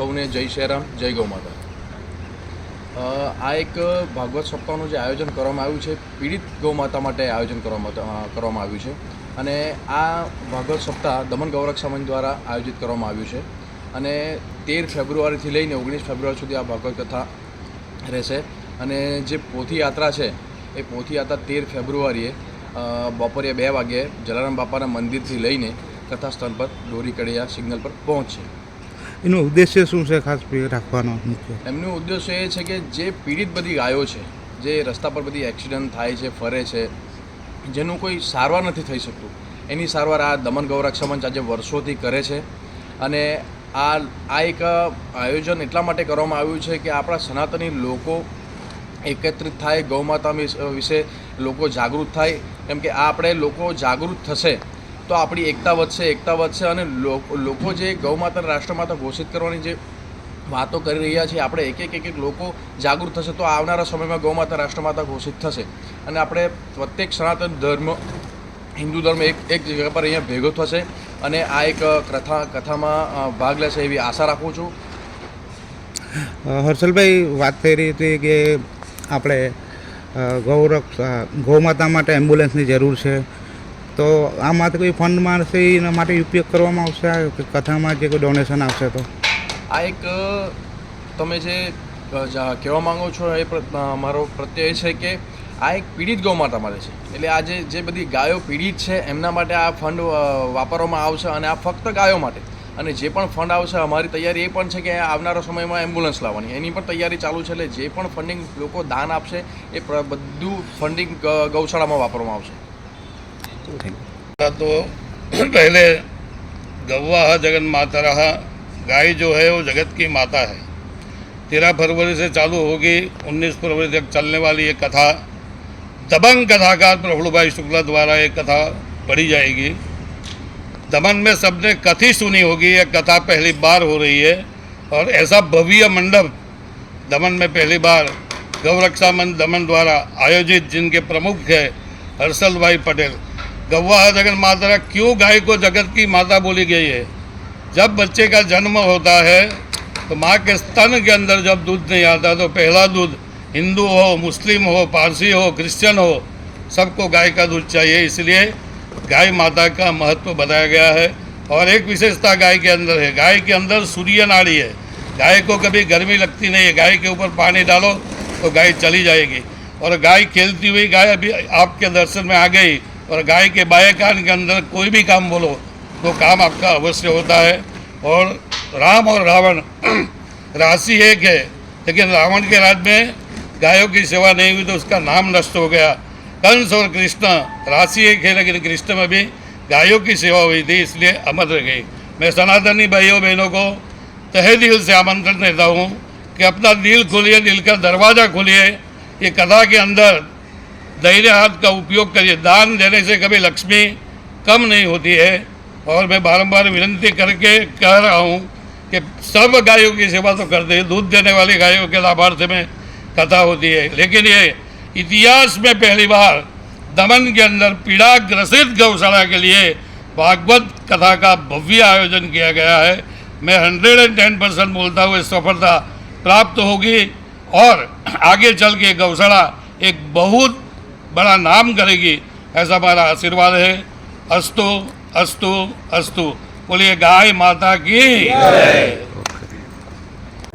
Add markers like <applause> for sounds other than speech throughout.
સૌને જય શ્રીરામ જય ગૌ માતા. આ એક ભાગવત સપ્તાહનું જે આયોજન કરવામાં આવ્યું છે, પીડિત ગૌ માતા માટે આયોજન કરવામાં કરવામાં આવ્યું છે. અને આ ભાગવત સપ્તાહ દમણ ગૌરક્ષા મંચ દ્વારા આયોજિત કરવામાં આવ્યું છે. અને તેર ફેબ્રુઆરીથી લઈને ઓગણીસ ફેબ્રુઆરી સુધી આ ભાગવત કથા રહેશે. અને જે પોથી યાત્રા છે, એ પોથી યાત્રા તેર ફેબ્રુઆરીએ બપોરે બે વાગ્યે જલારામ બાપાના મંદિરથી લઈને કથા સ્થળ પર, દોરી કડિયા સિગ્નલ પર પહોંચશે. એનો ઉદ્દેશ્ય શું છે ખાસ રાખવાનો મુખ્ય? એમનો ઉદ્દેશ્ય એ છે કે જે પીડિત બધી ગાયો છે, જે રસ્તા પર બધી એક્સિડન્ટ થાય છે, ફરે છે, જેનું કોઈ સારવાર નથી થઈ શકતું. એની સારવાર આ દમન ગૌરક્ષમંચ આજે વર્ષોથી કરે છે અને આ આ એક આયોજન એટલા માટે કરવામાં આવ્યું છે કે આપણા સનાતની લોકો એકત્રિત થાય ગૌમાતા વિશે લોકો જાગૃત થાય. કેમ કે આ આપણે લોકો જાગૃત થશે તો આપણી એકતા વધશે એકતા વધશે અને લોકો જે ગૌમાતા રાષ્ટ્રમાતા ઘોષિત કરવાની જે વાતો કરી રહ્યા છીએ આપણે એક એક એક એક લોકો જાગૃત થશે તો આવનારા સમયમાં ગૌમાતા રાષ્ટ્રમાતા ઘોષિત થશે. અને આપણે પ્રત્યેક સનાતન ધર્મ, હિન્દુ ધર્મ એક એક જગ્યા પર અહીંયા ભેગો થશે અને આ એક કથા, કથામાં ભાગ લેશે એવી આશા રાખું છું. હર્ષલભાઈ, વાત થઈ રહી હતી કે આપણે ગૌરક્ષ ગૌમાતા માટે એમ્બ્યુલન્સની જરૂર છે. તો આ માટે કોઈ ફંડ મારશે એના માટે ઉપયોગ કરવામાં આવશે? આ કથામાં જે કોઈ ડોનેશન આવશે તો? આ એક, તમે જે કહેવા માંગો છો, એ મારો પ્રત્યય છે કે આ એક પીડિત ગૌ માતા માટે છે. એટલે આ જે જે બધી ગાયો પીડિત છે, એમના માટે આ ફંડ વાપરવામાં આવશે અને આ ફક્ત ગાયો માટે. અને જે પણ ફંડ આવશે, અમારી તૈયારી એ પણ છે કે આવનારા સમયમાં એમ્બ્યુલન્સ લાવવાની. એની પણ તૈયારી ચાલુ છે એટલે જે પણ ફંડિંગ લોકો દાન આપશે, એ બધું ફંડિંગ ગૌશાળામાં વાપરવામાં આવશે. तो <clears throat> पहले गौवा जगन माता रहा, गाय जो है वो जगत की माता है। तेरह फरवरी से चालू होगी, उन्नीस फरवरी तक चलने वाली ये कथा। दबंग कथाकार प्रफुल्ल भाई शुक्ला द्वारा ये कथा पढ़ी जाएगी। दमन में सबने कथी सुनी होगी, ये कथा पहली बार हो रही है, और ऐसा भव्य मंडप दमन में पहली बार गौरक्षा मंच दमन द्वारा आयोजित, जिनके प्रमुख है हर्षल भाई पटेल। गौवा जगत माता क्यों गाय को जगत की माता बोली गई है? जब बच्चे का जन्म होता है तो माँ के स्तन के अंदर जब दूध नहीं आता तो पहला दूध हिंदू हो, मुस्लिम हो, पारसी हो, क्रिश्चियन हो, सबको गाय का दूध चाहिए। इसलिए गाय माता का महत्व बताया गया है और एक विशेषता गाय के अंदर है। गाय के अंदर सूर्य नाड़ी है। गाय को कभी गर्मी लगती नहीं है। गाय के ऊपर पानी डालो तो गाय चली जाएगी। और गाय खेलती हुई गाय अभी आपके दर्शन में आ गई। और गाय के बाएँ कान के अंदर कोई भी काम बोलो तो काम आपका अवश्य होता है। और राम और रावण <clears throat> राशि एक है, लेकिन रावण के राज्य में गायों की सेवा नहीं हुई तो उसका नाम नष्ट हो गया। कंस और कृष्ण राशि एक है, लेकिन कृष्ण में भी गायों की सेवा हुई थी, इसलिए अमर रह गई। मैं सनातनी भाइयों बहनों को तहे दिल से आमंत्रण देता हूँ कि अपना दिल खोलिए, दिल का दरवाज़ा खोलिए। ये कथा के अंदर दाहिने हाथ का उपयोग करिए। दान देने से कभी लक्ष्मी कम नहीं होती है। और मैं बारंबार विनती करके कह रहा हूँ कि सब गायों की सेवा तो करते हैं। दूध देने वाली गायों के लाभार्थ में कथा होती है। लेकिन ये इतिहास में पहली बार दमन के अंदर पीड़ा ग्रसित गौशाला के लिए भागवत कथा का भव्य आयोजन किया गया है। मैं हंड्रेड एंड टेन परसेंट बोलता हूँ सफलता प्राप्त होगी। और आगे चल के गौशाला एक बहुत बड़ा नाम करेगी ऐसा हमारा आशीर्वाद है अस्तु अस्तु अस्तु बोलिए गाय माता की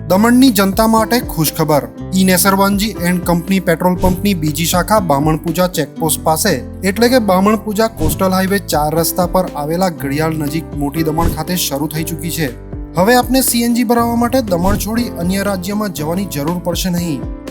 દમણની જનતા માટે ખુશખબર E Nusserwanji and company petrol પંપની બીજી શાખા બામણપૂજા ચેકપોસ્ટ પાસે એટલે કે બામણપૂજા કોસ્ટલ હાઈવે ચાર રસ્તા પર આવેલા ઘડિયાળ નજીક મોટી દમણ ખાતે શરૂ થઈ ચૂકી છે હવે આપને સીએનજી ભરાવવા માટે દમણ છોડી અન્ય રાજ્યમાં જવાની જરૂર પડશે નહીં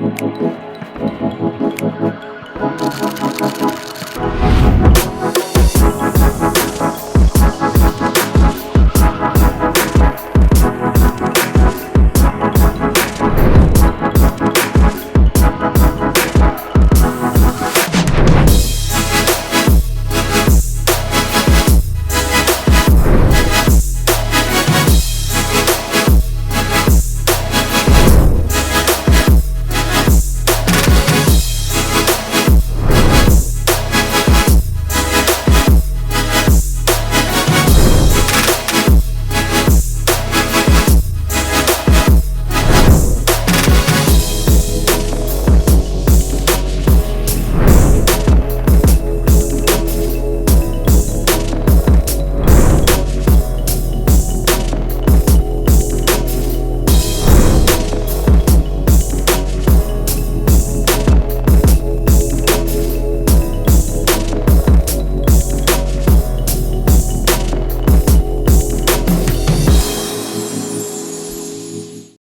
Thank you.